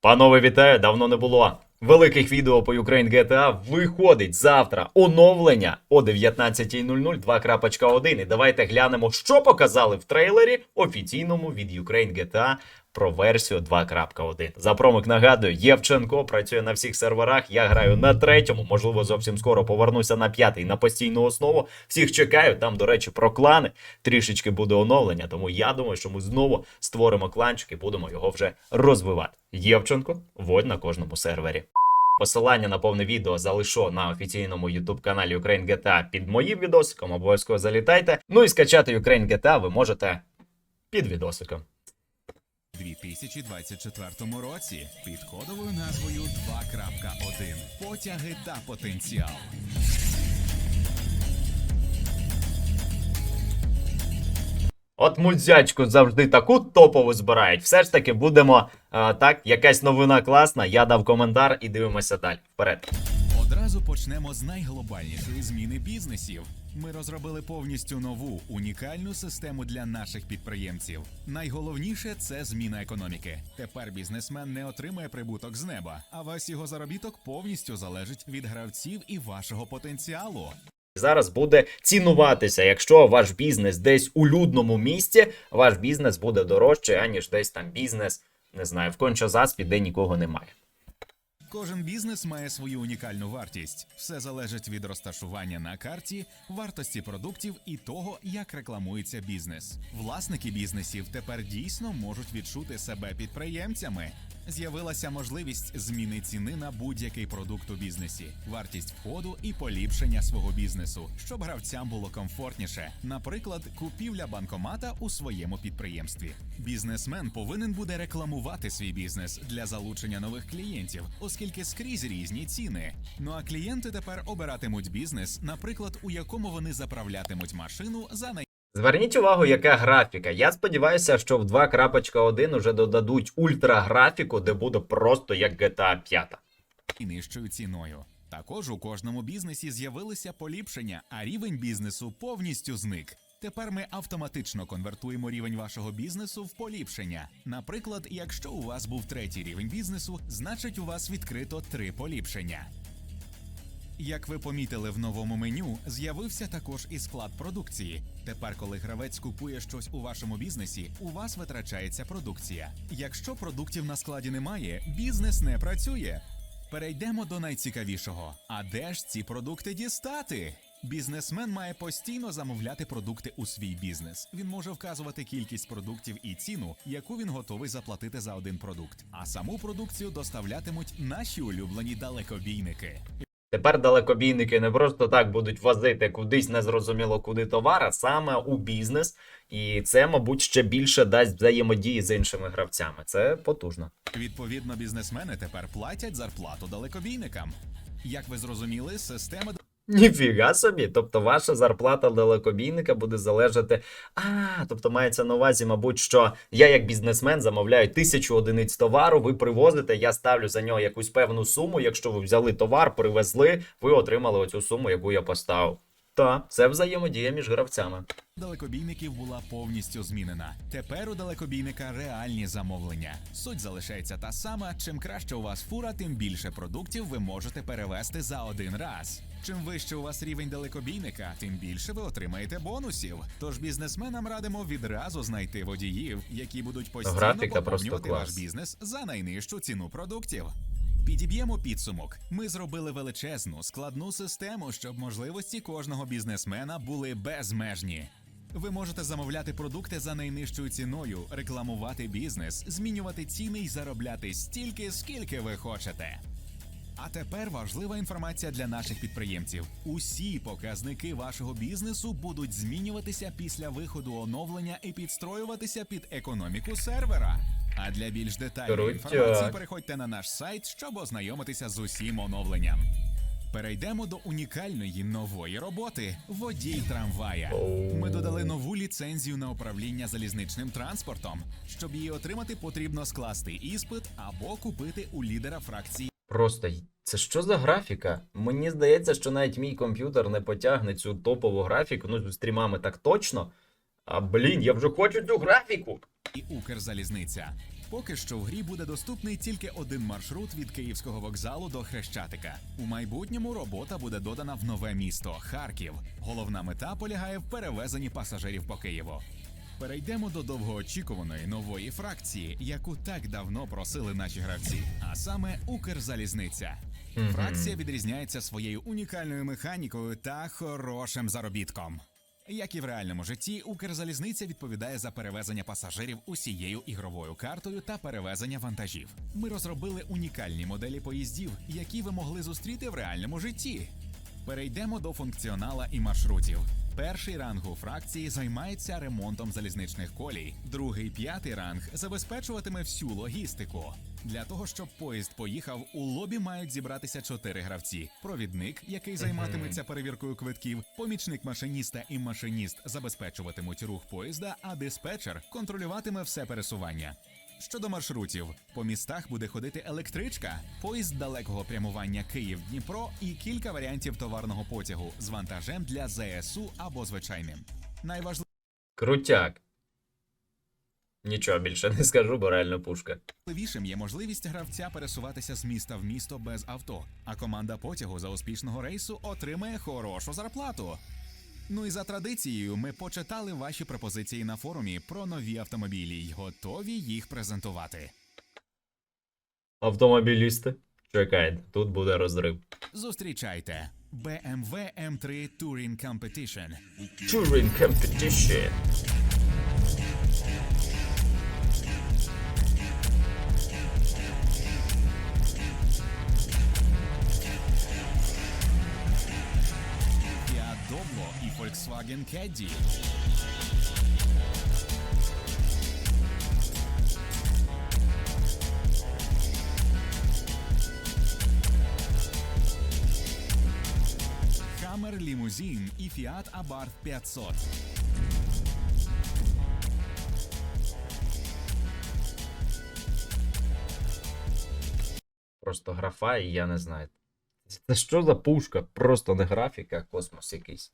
Панове, вітаю! Давно не було великих відео по Ukraine GTA. Виходить завтра оновлення о 19.00 2.1. І давайте глянемо, що показали в трейлері офіційному від Ukraine GTA про версію 2.1. За промик нагадую, Євченко працює на всіх серверах. Я граю на третьому, можливо, зовсім скоро повернуся на п'ятий на постійну основу. Всіх чекаю. Там, до речі, про клани трішечки буде оновлення. Тому я думаю, що ми знову створимо кланчик і будемо його вже розвивати. Євченко, водь на кожному сервері. Посилання на повне відео залишу на офіційному youtube каналі Ukraine GTA під моїм відосиком. Обов'язково залітайте. Ну і скачати Ukraine GTA ви можете під відосиком. 2024 році під кодовою назвою 2.1 потяги та потенціал. От мультзячку завжди таку топову збирають. Все ж таки будемо е, так, якась новина класна. Я дав коментар і дивимося далі. Вперед. Одразу почнемо з найглобальнішої зміни бізнесів. Ми розробили повністю нову унікальну систему для наших підприємців. Найголовніше це зміна економіки. Тепер бізнесмен не отримає прибуток з неба, а весь його заробіток повністю залежить від гравців і вашого потенціалу. Зараз буде цінуватися, якщо ваш бізнес десь у людному місці, ваш бізнес буде дорожче, аніж десь там бізнес, не знаю, в кончозаспі, де нікого немає. Кожен бізнес має свою унікальну вартість. Все залежить від розташування на карті, вартості продуктів і того, як рекламується бізнес. Власники бізнесів тепер дійсно можуть відчути себе підприємцями. З'явилася можливість зміни ціни на будь-який продукт у бізнесі, вартість входу і поліпшення свого бізнесу, щоб гравцям було комфортніше. Наприклад, купівля банкомата у своєму підприємстві. Бізнесмен повинен буде рекламувати свій бізнес для залучення нових клієнтів, оскільки скрізь різні ціни. Ну а клієнти тепер обиратимуть бізнес, наприклад, у якому вони заправлятимуть машину за най. Зверніть увагу, яка графіка. Я сподіваюся, що в 2.1 уже додадуть ультраграфіку, де буде просто як GTA 5. і нижчою ціною. Також у кожному бізнесі з'явилися поліпшення, а рівень бізнесу повністю зник. Тепер ми автоматично конвертуємо рівень вашого бізнесу в поліпшення. Наприклад, якщо у вас був третій рівень бізнесу, значить у вас відкрито три поліпшення. Як ви помітили в новому меню, з'явився також і склад продукції. Тепер, коли гравець купує щось у вашому бізнесі, у вас витрачається продукція. Якщо продуктів на складі немає, бізнес не працює. Перейдемо до найцікавішого. А де ж ці продукти дістати? Бізнесмен має постійно замовляти продукти у свій бізнес. Він може вказувати кількість продуктів і ціну, яку він готовий заплатити за один продукт. А саму продукцію доставлятимуть наші улюблені далекобійники. Тепер далекобійники не просто так будуть возити кудись незрозуміло куди товар, а саме у бізнес. І це, мабуть, ще більше дасть взаємодії з іншими гравцями. Це потужно. Відповідно, бізнесмени тепер платять зарплату далекобійникам. Як ви зрозуміли, система Ніфіга собі. Тобто ваша зарплата далекобійника буде залежати. А, тобто мається на увазі, мабуть, що я як бізнесмен замовляю тисячу одиниць товару, ви привозите, я ставлю за нього якусь певну суму. Якщо ви взяли товар, привезли, ви отримали оцю суму, яку я поставив. Та це взаємодія між гравцями. далекобійників була повністю змінена. Тепер у далекобійника реальні замовлення. Суть залишається та сама. Чим краще у вас фура, тим більше продуктів ви можете перевезти за один раз. Чим вище у вас рівень далекобійника, тим більше ви отримаєте бонусів. Тож бізнесменам радимо відразу знайти водіїв, які будуть постійно поповнювати ваш бізнес за найнижчу ціну продуктів. Підіб'ємо підсумок. Ми зробили величезну складну систему, щоб можливості кожного бізнесмена були безмежні. Ви можете замовляти продукти за найнижчою ціною, рекламувати бізнес, змінювати ціни і заробляти стільки, скільки ви хочете. А тепер важлива інформація для наших підприємців. Усі показники вашого бізнесу будуть змінюватися після виходу оновлення і підстроюватися під економіку сервера. А для більш детальної інформації переходьте на наш сайт, щоб ознайомитися з усім оновленням. Перейдемо до унікальної нової роботи водій трамвая. Ми додали нову ліцензію на управління залізничним транспортом. Щоб її отримати, потрібно скласти іспит або купити у лідера фракції Просто це що за графіка? Мені здається, що навіть мій комп'ютер не потягне цю топову графіку. Ну, з стрімами так точно. А блін, я вже хочу цю графіку. і Укрзалізниця. Поки що в грі буде доступний тільки один маршрут від Київського вокзалу до Хрещатика. У майбутньому робота буде додана в нове місто Харків. Головна мета полягає в перевезенні пасажирів по Києву. Перейдемо до довгоочікуваної нової фракції, яку так давно просили наші гравці, а саме Укрзалізниця. Фракція відрізняється своєю унікальною механікою та хорошим заробітком. Як і в реальному житті, Укрзалізниця відповідає за перевезення пасажирів усією ігровою картою та перевезення вантажів. Ми розробили унікальні моделі поїздів, які ви могли зустріти в реальному житті. Перейдемо до функціонала і маршрутів. Перший ранг у фракції займається ремонтом залізничних колій. Другий п'ятий ранг забезпечуватиме всю логістику. Для того щоб поїзд поїхав, у лобі мають зібратися чотири гравці: провідник, який займатиметься перевіркою квитків, помічник машиніста і машиніст забезпечуватимуть рух поїзда, а диспетчер контролюватиме все пересування. Щодо маршрутів, по містах буде ходити електричка, поїзд далекого прямування Київ-Дніпро і кілька варіантів товарного потягу з вантажем для ЗСУ або звичайним. Найважливіше Крутяк. Нічого більше не скажу, бо реально пушка. Важливішим є можливість гравця пересуватися з міста в місто без авто, а команда потягу за успішного рейсу отримає хорошу зарплату. Ну і за традицією, ми почитали ваші пропозиції на форумі про нові автомобілі й готові їх презентувати. Автомобілісти. Чекайте, тут буде розрив. Зустрічайте BMW M3 Touring Competition. Touring Competition. Volkswagen Caddy. Hammer Limousine і Fiat Abarth 500. Просто графа, і я не знаю. Це що за пушка? Просто не графіка, а космос якийсь.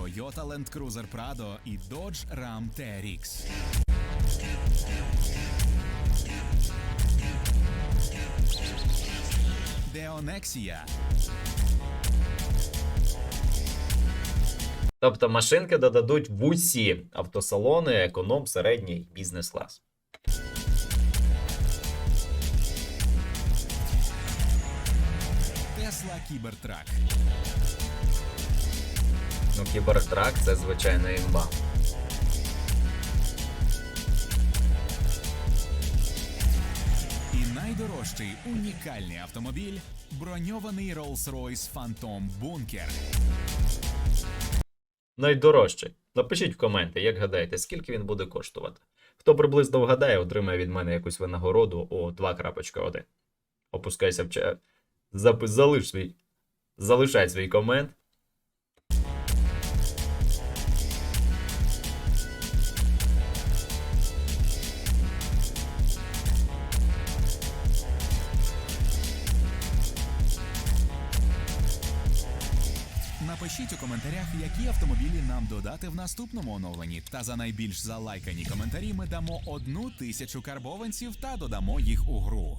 Toyota Land Cruiser Prado і Dodge Ram TRX. Деонексія. Тобто машинки додадуть в усі автосалони, економ, середній бізнес-клас. Tesla Cybertruck. Ну, кібертрак це звичайна імба. І найдорожчий унікальний автомобіль броньований Rolls-Royce Phantom Bunker. Найдорожчий. Напишіть в коменти, як гадаєте, скільки він буде коштувати. Хто приблизно вгадає, отримає від мене якусь винагороду у 2.1. Опускайся в чат. Залиш свій. Залишай свій комент. Напишіть у коментарях, які автомобілі нам додати в наступному оновленні. Та за найбільш залайкані коментарі ми дамо одну тисячу карбованців та додамо їх у гру.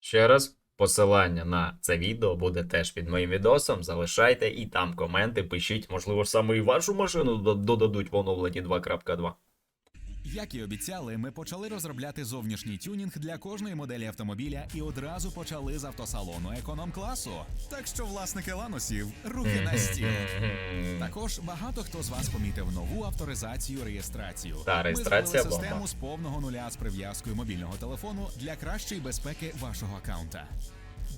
Ще раз, посилання на це відео буде теж під моїм відосом. Залишайте і там коменти, пишіть, можливо, саме і вашу машину додадуть в оновленні 2.2. Як і обіцяли, ми почали розробляти зовнішній тюнінг для кожної моделі автомобіля і одразу почали з автосалону економ-класу. Так що, власники ланосів, руки на стіл. Також багато хто з вас помітив нову авторизацію реєстрацію. Та, реєстрація Ми бомба. систему з повного нуля з прив'язкою мобільного телефону для кращої безпеки вашого аккаунта.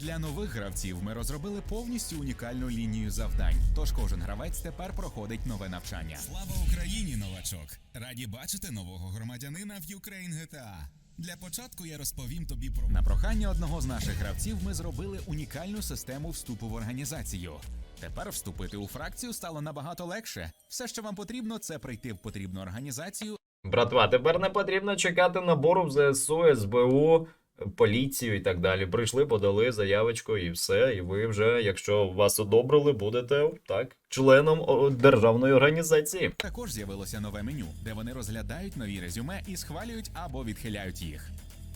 Для нових гравців ми розробили повністю унікальну лінію завдань. Тож кожен гравець тепер проходить нове навчання. Слава Україні, новачок! Раді бачити нового громадянина в Ukraine GTA. Для початку я розповім тобі про на прохання одного з наших гравців. Ми зробили унікальну систему вступу в організацію. Тепер вступити у фракцію стало набагато легше. Все, що вам потрібно, це прийти в потрібну організацію, Братва, тепер не потрібно чекати набору в ЗСУ, СБУ, поліцію і так далі. Прийшли, подали заявочку і все. І ви вже, якщо вас одобрили, будете так членом державної організації. Також з'явилося нове меню, де вони розглядають нові резюме і схвалюють або відхиляють їх.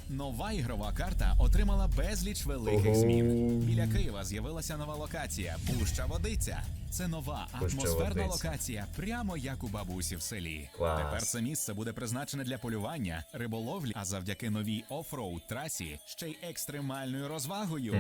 Нова ігрова карта отримала безліч великих змін. Біля Києва з'явилася нова локація Пуща Водиця. Це нова атмосферна локація, прямо як у бабусі в селі. Клас. Тепер це місце буде призначене для полювання, риболовлі, а завдяки новій офроуд трасі ще й екстремальною розвагою.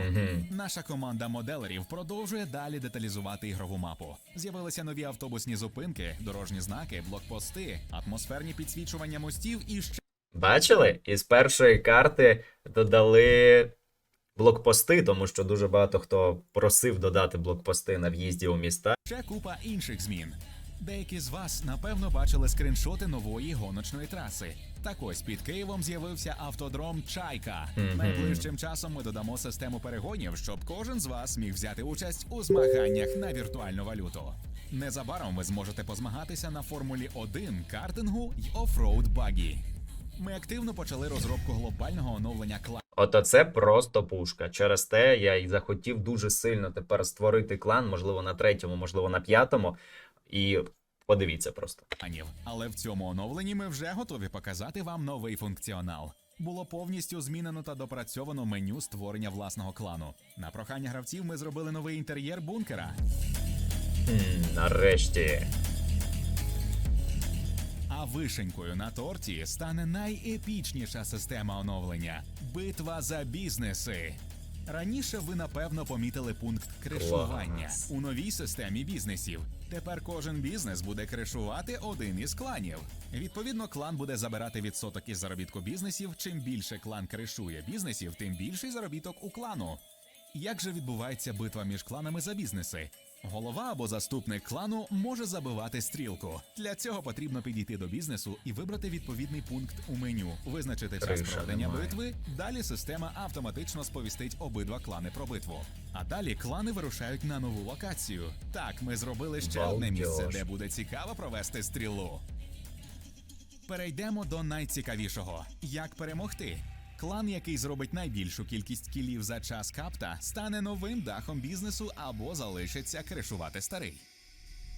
Наша команда моделерів продовжує далі деталізувати ігрову мапу. З'явилися нові автобусні зупинки, дорожні знаки, блокпости, атмосферні підсвічування мостів і ще Бачили? Із першої карти додали блокпости, тому що дуже багато хто просив додати блокпости на в'їзді у міста. Ще купа інших змін. Деякі з вас напевно бачили скріншоти нової гоночної траси. Так ось під Києвом з'явився автодром Чайка. Найближчим часом ми додамо систему перегонів, щоб кожен з вас міг взяти участь у змаганнях на віртуальну валюту. Незабаром ви зможете позмагатися на Формулі 1, картингу й офроуд багі. Ми активно почали розробку глобального оновлення класу. Ото це просто пушка. Через те я й захотів дуже сильно тепер створити клан, можливо, на третьому, можливо, на п'ятому. І подивіться просто. кланів. Але в цьому оновленні ми вже готові показати вам новий функціонал. Було повністю змінено та допрацьовано меню створення власного клану. На прохання гравців ми зробили новий інтер'єр бункера. Хм, нарешті. А вишенькою на торті стане найепічніша система оновлення битва за бізнеси. Раніше ви напевно помітили пункт кришування у новій системі бізнесів. Тепер кожен бізнес буде кришувати один із кланів. Відповідно, клан буде забирати відсоток із заробітку бізнесів. Чим більше клан кришує бізнесів, тим більший заробіток у клану. Як же відбувається битва між кланами за бізнеси? Голова або заступник клану може забивати стрілку. Для цього потрібно підійти до бізнесу і вибрати відповідний пункт у меню, визначити час проведення немає. битви. Далі система автоматично сповістить обидва клани про битву. А далі клани вирушають на нову локацію. Так, ми зробили ще одне місце, де буде цікаво провести стрілу. Перейдемо до найцікавішого: як перемогти. Клан, який зробить найбільшу кількість кілів за час капта, стане новим дахом бізнесу або залишиться кришувати старий.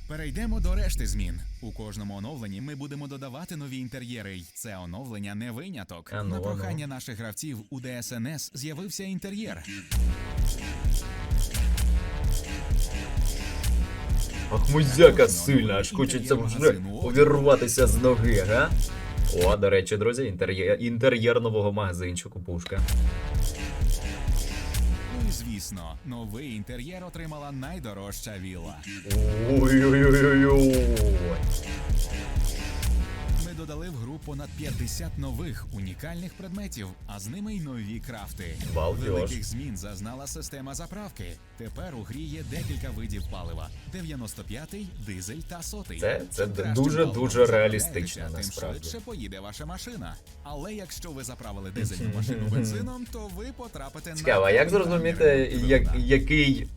Перейдемо до решти змін. У кожному оновленні ми будемо додавати нові інтер'єри, й це оновлення не виняток. А ну, На ну. прохання наших гравців у ДСНС з'явився інтер'єр. Ах, музяка сильна, аж хочеться вже увірватися з ноги, га? О, до речі, друзі, інтер'єр, інтер'єр нового магазинчику пушка. Ну і звісно, новий інтер'єр отримала найдорожча вілла. Ой-ой-ой-ой. Додали в гру понад 50 нових унікальних предметів, а з ними й нові крафти. Великих змін зазнала система заправки. Тепер у грі є декілька видів палива: 95-й, дизель та 100-й. Це- це дуже дуже реалістично, тим швидше поїде ваша машина. Але якщо ви заправили дизельну машину бензином, то ви потрапите Цікаво, на як зрозуміти, як, який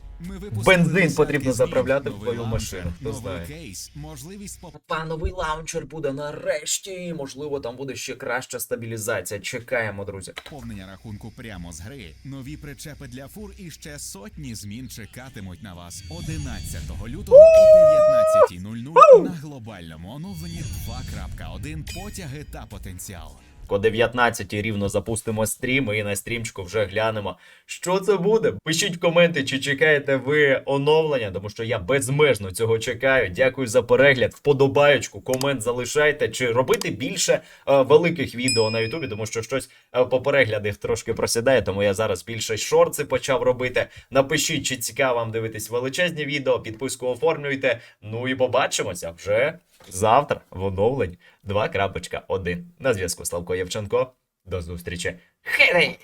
бензин потрібно заправляти в твою машину, хто знає. кейс, можливість поп- Та новий лаунчер буде нарешті. Можливо, там буде ще краща стабілізація. Чекаємо, друзі. Поповнення рахунку прямо з гри, нові причепи для фур і ще сотні змін чекатимуть на вас 11 лютого о 19.00 на глобальному оновленні 2.1 потяги та потенціал. О 19 рівно запустимо стрім і на стрімчику вже глянемо, що це буде. Пишіть коменти, чи чекаєте ви оновлення, тому що я безмежно цього чекаю. Дякую за перегляд, вподобаючку, комент залишайте, чи робити більше е, великих відео на Ютубі, тому що щось е, по переглядах трошки просідає, тому я зараз більше шорти почав робити. Напишіть, чи цікаво вам дивитись величезні відео, підписку оформлюйте. Ну і побачимося вже завтра в оновленні 2.1. На зв'язку Славко Євченко. До зустрічі. Хей!